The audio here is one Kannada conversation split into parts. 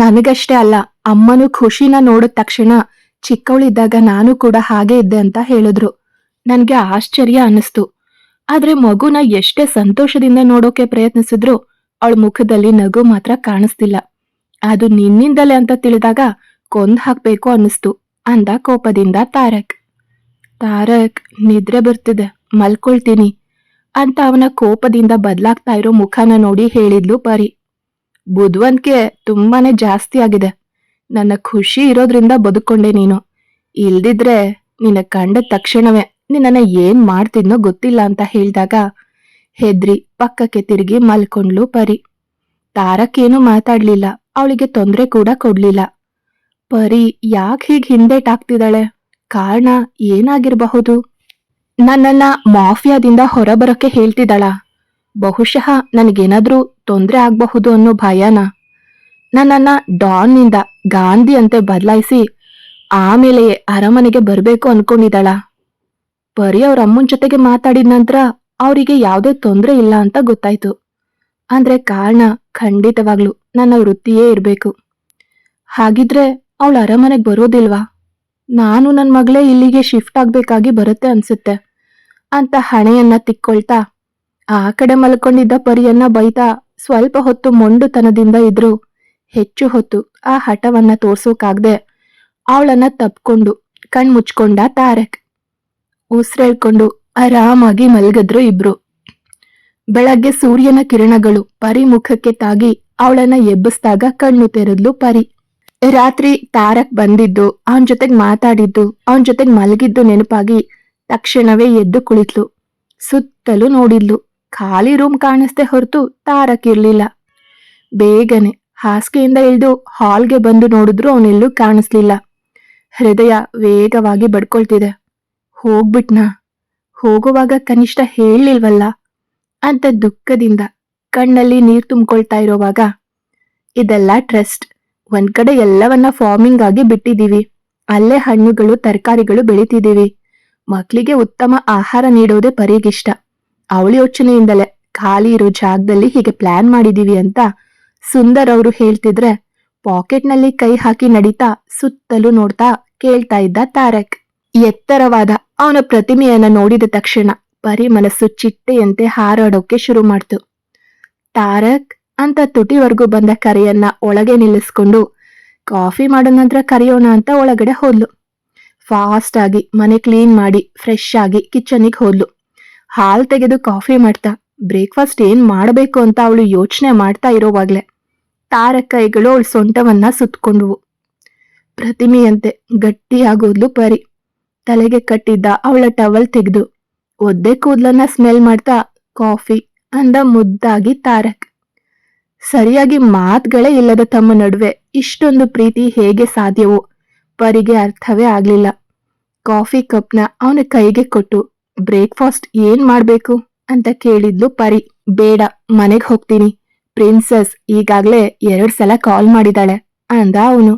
ನನಗಷ್ಟೇ ಅಲ್ಲ, ಅಮ್ಮನು ಖುಷಿನ ನೋಡಿದ ತಕ್ಷಣ ಚಿಕ್ಕವಳಿದ್ದಾಗ ನಾನು ಕೂಡ ಹಾಗೆ ಇದ್ದೆ ಅಂತ ಹೇಳಿದ್ರು. ನನಗೆ ಆಶ್ಚರ್ಯ ಅನ್ನಿಸ್ತು. ಆದ್ರೆ ಮಗುನ ಎಷ್ಟೇ ಸಂತೋಷದಿಂದ ನೋಡೋಕೆ ಪ್ರಯತ್ನಿಸಿದ್ರು ಅವಳ ಮುಖದಲ್ಲಿ ನಗು ಮಾತ್ರ ಕಾಣಿಸ್ತಿಲ್ಲ. ಅದು ನಿನ್ನಿಂದಲೇ ಅಂತ ತಿಳಿದಾಗ ಕೊಂದ್ ಹಾಕ್ಬೇಕು ಅನ್ನಿಸ್ತು, ಅಂದ ಕೋಪದಿಂದ ತಾರಕ್. ತಾರಕ್, ನಿದ್ರೆ ಬರ್ತಿದೆ, ಮಲ್ಕೊಳ್ತೀನಿ, ಅಂತ ಅವನ ಕೋಪದಿಂದ ಬದಲಾಗ್ತಾ ಇರೋ ಮುಖನ ನೋಡಿ ಹೇಳಿದ್ಲು ಪರಿ. ಬುದ್ವಂತಿಕೆ ತುಂಬಾನೇ ಜಾಸ್ತಿ ಆಗಿದೆ. ನನ್ನ ಖುಷಿ ಇರೋದ್ರಿಂದ ಬದುಕೊಂಡೆ ನೀನು. ಇಲ್ದಿದ್ರೆ ನಿನ್ನ ಕಂಡ ತಕ್ಷಣವೇ ನಿನ್ನ ಏನ್ ಮಾಡ್ತಿದ್ನೋ ಗೊತ್ತಿಲ್ಲ ಅಂತ ಹೇಳಿದಾಗ ಹೆದ್ರಿ ಪಕ್ಕಕ್ಕೆ ತಿರುಗಿ ಮಲ್ಕೊಂಡ್ಲು ಪರಿ. ತಾರಕ್ಕೇನು ಮಾತಾಡ್ಲಿಲ್ಲ. ಅವಳಿಗೆ ತೊಂದರೆ ಕೂಡ ಕೊಡ್ಲಿಲ್ಲ. ಪರಿ ಯಾಕೆ ಹೀಗ್ ಹಿಂದೆಟಾಗ್ತಿದ್ದಾಳೆ? ಕಾರಣ ಏನಾಗಿರಬಹುದು? ನನ್ನನ್ನ ಮಾಫಿಯಾದಿಂದ ಹೊರಬರಕ್ಕೆ ಹೇಳ್ತಿದ್ದಾಳ? ಬಹುಶಃ ನನಗೇನಾದ್ರೂ ತೊಂದರೆ ಆಗಬಹುದು ಅನ್ನೋ ಭಯನ. ನನ್ನನ್ನ ಡಾನ್ನಿಂದ ಗಾಂಧಿ ಅಂತೆ ಬದಲಾಯಿಸಿ ಆಮೇಲೆಯೇ ಅರಮನೆಗೆ ಬರಬೇಕು ಅನ್ಕೊಂಡಿದ್ದಾಳ. ಪರಿ ಅವ್ರ ಅಮ್ಮನ ಜೊತೆಗೆ ಮಾತಾಡಿದ ನಂತರ ಅವರಿಗೆ ಯಾವುದೇ ತೊಂದರೆ ಇಲ್ಲ ಅಂತ ಗೊತ್ತಾಯ್ತು. ಅಂದ್ರೆ ಕಾರಣ ಖಂಡಿತವಾಗ್ಲು ನನ್ನ ವೃತ್ತಿಯೇ ಇರಬೇಕು. ಹಾಗಿದ್ರೆ ಅವಳು ಅರಮನೆಗೆ ಬರೋದಿಲ್ವಾ? ನಾನು ನನ್ನ ಮಗಳೇ ಇಲ್ಲಿಗೆ ಶಿಫ್ಟ್ ಆಗಬೇಕಾಗಿ ಬರುತ್ತೆ ಅನ್ಸುತ್ತೆ. ಅಂತ ಹಣೆಯನ್ನ ತಿಕ್ಕೊಳ್ತಾ ಆ ಕಡೆ ಮಲ್ಕೊಂಡಿದ್ದ ಪರಿಯನ್ನ ಬೈತಾ ಸ್ವಲ್ಪ ಹೊತ್ತು ಮೊಂಡುತನದಿಂದ ಇದ್ರು. ಹೆಚ್ಚು ಹೊತ್ತು ಆ ಹಠವನ್ನ ತೋರ್ಸೋಕಾಗ್ದೆ ಅವಳನ್ನ ತಪ್ಕೊಂಡು ಕಣ್ ಮುಚ್ಕೊಂಡ ತಾರಕ್. ಉಸಿರೇಳ್ಕೊಂಡು ಆರಾಮಾಗಿ ಮಲಗಿದ್ರು ಇಬ್ರು. ಬೆಳಗ್ಗೆ ಸೂರ್ಯನ ಕಿರಣಗಳು ಪರಿ ಮುಖಕ್ಕೆ ತಾಗಿ ಅವಳನ್ನ ಎಬ್ಬಿಸ್ದಾಗ ಕಣ್ಣು ತೆರೆದ್ಲು ಪರಿ. ರಾತ್ರಿ ತಾರಕ್ ಬಂದಿದ್ದು, ಅವನ್ ಜೊತೆಗ್ ಮಾತಾಡಿದ್ದು, ಅವನ್ ಜೊತೆಗ್ ಮಲಗಿದ್ದು ನೆನಪಾಗಿ ತಕ್ಷಣವೇ ಎದ್ದು ಕುಳಿತ್ಲು. ಸುತ್ತಲೂ ನೋಡಿದ್ಲು. ಖಾಲಿ ರೂಮ್ ಕಾಣಿಸ್ದೆ ಹೊರತು ತಾರಕ್ಕಿರ್ಲಿಲ್ಲ ಬೇಗನೆ ಹಾಸಿಗೆಯಿಂದ ಇಳಿದು ಹಾಲ್ಗೆ ಬಂದು ನೋಡಿದ್ರು ಅವನೆಲ್ಲೂ ಕಾಣಿಸ್ಲಿಲ್ಲ. ಹೃದಯ ವೇಗವಾಗಿ ಬಡ್ಕೊಳ್ತಿದೆ. ಹೋಗ್ಬಿಟ್ನಾ? ಹೋಗುವಾಗ ಕನಿಷ್ಠ ಹೇಳಲಿಲ್ವಲ್ಲ? ಅಂತ ದುಃಖದಿಂದ ಕಣ್ಣಲ್ಲಿ ನೀರು ತುಂಬಿಕೊಳ್ತಾ ಇರೋವಾಗ, ಇದೆಲ್ಲ ಟ್ರಸ್ಟ್. ಒಂದ್ ಕಡೆ ಎಲ್ಲವನ್ನ ಫಾರ್ಮಿಂಗ್ ಆಗಿ ಬಿಟ್ಟಿದ್ದೀವಿ. ಅಲ್ಲೇ ಹಣ್ಣುಗಳು, ತರಕಾರಿಗಳು ಬೆಳೀತಿದ್ದೀವಿ. ಮಕ್ಕಳಿಗೆ ಉತ್ತಮ ಆಹಾರ ನೀಡೋದೇ ಪರಿಗಿಷ್ಟ ಅವಳ ಯೋಚನೆಯಿಂದಲೇ ಖಾಲಿ ಇರೋ ಜಾಗದಲ್ಲಿ ಹೀಗೆ ಪ್ಲಾನ್ ಮಾಡಿದೀವಿ ಅಂತ ಸುಂದರ್ ಅವರು ಹೇಳ್ತಿದ್ರೆ ಪಾಕೆಟ್ನಲ್ಲಿ ಕೈ ಹಾಕಿ ನಡೀತಾ ಸುತ್ತಲೂ ನೋಡ್ತಾ ಕೇಳ್ತಾ ಇದ್ದ ತಾರಕ್. ಎತ್ತರವಾದ ಅವನ ಪ್ರತಿಮೆಯನ್ನ ನೋಡಿದ ತಕ್ಷಣ ಪರಿ ಮನಸ್ಸು ಚಿಟ್ಟೆಯಂತೆ ಹಾರಾಡೋಕೆ ಶುರು ಮಾಡ್ತು. ತಾರಕ್ ಅಂತ ತುಟಿವರೆಗೂ ಬಂದ ಕರೆಯನ್ನ ಒಳಗೆ ನಿಲ್ಲಿಸ್ಕೊಂಡು, ಕಾಫಿ ಮಾಡೋ ನಂತರ ಕರೆಯೋಣ ಅಂತ ಒಳಗಡೆ ಹೋದ್ಲು. ಫಾಸ್ಟ್ ಆಗಿ ಮನೆ ಕ್ಲೀನ್ ಮಾಡಿ ಫ್ರೆಶ್ ಆಗಿ ಕಿಚನಿಗೆ ಹೋದ್ಲು. ಹಾಲ್ ತೆಗೆದು ಕಾಫಿ ಮಾಡ್ತಾ, ಬ್ರೇಕ್ಫಾಸ್ಟ್ ಏನ್ ಮಾಡಬೇಕು ಅಂತ ಅವಳು ಯೋಚನೆ ಮಾಡ್ತಾ ಇರೋವಾಗ್ಲೆ, ತಾರಕೈಗಳು ಅವಳ ಸೊಂಟವನ್ನ ಸುತ್ಕೊಂಡ್ವು. ಪ್ರತಿಮೆಯಂತೆ ಗಟ್ಟಿಯಾಗೋದ್ಲು ಪರಿ. ತಲೆಗೆ ಕಟ್ಟಿದ್ದ ಅವಳ ಟವಲ್ ತೆಗೆದು, ಒದ್ದೆ ಕೂದ್ಲನ್ನ ಸ್ಮೆಲ್ ಮಾಡ್ತಾ, ಕಾಫಿ ಅಂದ ಮುದ್ದಾಗಿ ತಾರಕ್. ಸರಿಯಾಗಿ ಮಾತುಗಳೇ ಇಲ್ಲದ ತಮ್ಮ ನಡುವೆ ಇಷ್ಟೊಂದು ಪ್ರೀತಿ ಹೇಗೆ ಸಾಧ್ಯವೋ, ಪರಿಗೆ ಅರ್ಥವೇ ಆಗ್ಲಿಲ್ಲ. ಕಾಫಿ ಕಪ್ನ ಅವನ ಕೈಗೆ ಕೊಟ್ಟು ಬ್ರೇಕ್ಫಾಸ್ಟ್ ಏನ್ ಮಾಡ್ಬೇಕು ಅಂತ ಕೇಳಿದ್ಲು ಪರಿ. ಬೇಡ, ಮನೆಗ್ ಹೋಗ್ತೀನಿ. ಪ್ರಿನ್ಸಸ್ ಈಗಾಗ್ಲೇ ಎರಡ್ ಸಲ ಕಾಲ್ ಮಾಡಿದಾಳೆ ಅಂದ ಅವನು.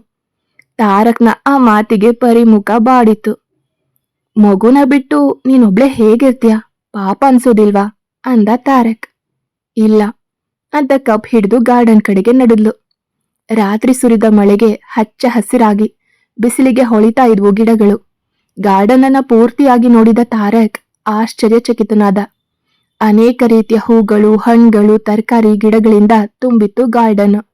ತಾರಕ್ನ ಆ ಮಾತಿಗೆ ಪರಿ ಮುಖ ಬಾಡಿತ್ತು. ಮಗುನ ಬಿಟ್ಟು ನೀನೊಬ್ಳೆ ಹೇಗಿರ್ತೀಯ? ಪಾಪ ಅನ್ಸೋದಿಲ್ವಾ? ಅಂದ ತಾರಕ್. ಇಲ್ಲ, ಅಂತ ಕಪ್ ಹಿಡಿದು ಗಾರ್ಡನ್ ಕಡೆಗೆ ನಡೆದ್ಲು. ರಾತ್ರಿ ಸುರಿದ ಮಳೆಗೆ ಹಚ್ಚ ಹಸಿರಾಗಿ ಬಿಸಿಲಿಗೆ ಹೊಳಿತಾ ಇದ್ವು ಗಿಡಗಳು. ಗಾರ್ಡನ್ ಅನ್ನ ಪೂರ್ತಿಯಾಗಿ ನೋಡಿದ ತಾರಕ್ ಆಶ್ಚರ್ಯಚಕಿತನಾದ. ಅನೇಕ ರೀತಿಯ ಹೂಗಳು, ಹಣ್ಣುಗಳು, ತರಕಾರಿ, ಗಿಡಗಳಿಂದ ತುಂಬಿತ್ತು ಗಾರ್ಡನ್.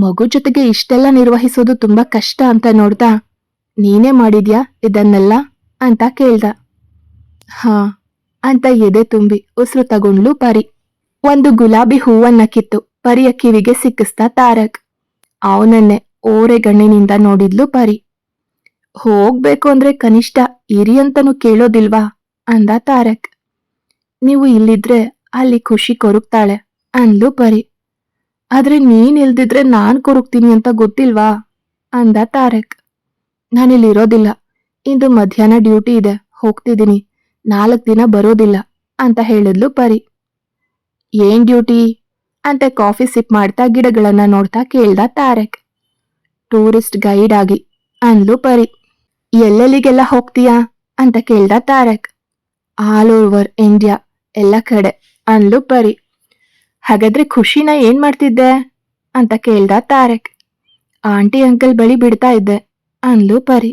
ಮಗು ಜೊತೆಗೆ ಇಷ್ಟೆಲ್ಲ ನಿರ್ವಹಿಸೋದು ತುಂಬಾ ಕಷ್ಟ ಅಂತ ನೋಡ್ತಾ, ನೀನೇ ಮಾಡಿದ್ಯಾ ಇದನ್ನೆಲ್ಲ ಅಂತ ಕೇಳ್ದ. ಹಾ, ಅಂತ ಎದೆ ತುಂಬಿ ಉಸಿರು ತಗೊಂಡ್ಲು ಪರಿ. ಒಂದು ಗುಲಾಬಿ ಹೂವನ್ನ ಕಿತ್ತು ಪರಿಯ ಕಿವಿಗೆ ಸಿಕ್ಕಿಸ್ತಾ ತಾರಕ್. ಅವನನ್ನೇ ಓರೆಗಣ್ಣಿನಿಂದ ನೋಡಿದ್ಲು ಪರಿ. ಹೋಗ್ಬೇಕು ಅಂದ್ರೆ ಕನಿಷ್ಠ ಇರಿ ಅಂತನೂ ಕೇಳೋದಿಲ್ವಾ? ಅಂದ ತಾರಕ್. ನೀವು ಇಲ್ಲಿದ್ರೆ ಅಲ್ಲಿ ಖುಷಿ ಕೊರುಕ್ತಾಳೆ ಅಂದ್ಲು ಪರಿ. ಆದ್ರೆ ನೀನ್ ಇಲ್ದಿದ್ರೆ ನಾನ್ ಕೊರುಕ್ತೀನಿ ಅಂತ ಗೊತ್ತಿಲ್ವಾ ಅಂದ ತಾರಕ್. ನಾನಿಲ್ಲಿರೋದಿಲ್ಲ ಇಂದು ಮಧ್ಯಾಹ್ನ ಡ್ಯೂಟಿ ಇದೆ. ಹೋಗ್ತಿದ್ದೀನಿ. ನಾಲ್ಕು ದಿನ ಬರೋದಿಲ್ಲ ಅಂತ ಹೇಳಿದ್ಲು ಪರಿ. ಏನ್ ಡ್ಯೂಟಿ? ಅಂತ ಕಾಫಿ ಸಿಪ್ ಮಾಡ್ತಾ ಗಿಡಗಳನ್ನ ನೋಡ್ತಾ ಕೇಳ್ದ ತಾರಕ್. ಟೂರಿಸ್ಟ್ ಗೈಡ್ ಆಗಿ ಅಂದ್ಲು ಪರಿ. ಎಲ್ಲೆಲ್ಲಿಗೆಲ್ಲ ಹೋಗ್ತೀಯಾ? ಅಂತ ಕೇಳ್ದ ತಾರಕ್. ಆಲ್ ಓವರ್ ಇಂಡಿಯಾ, ಎಲ್ಲ ಕಡೆ ಅನ್ಲು ಪರಿ. ಹಾಗಾದ್ರೆ ಖುಷಿನ ಏನ್ ಮಾಡ್ತಿದ್ದೆ? ಅಂತ ಕೇಳ್ದ ತಾರಕ್. ಆಂಟಿ, ಅಂಕಲ್ ಬಳಿ ಬಿಡ್ತಾ ಇದ್ದೆ ಅನ್ಲು ಪರಿ.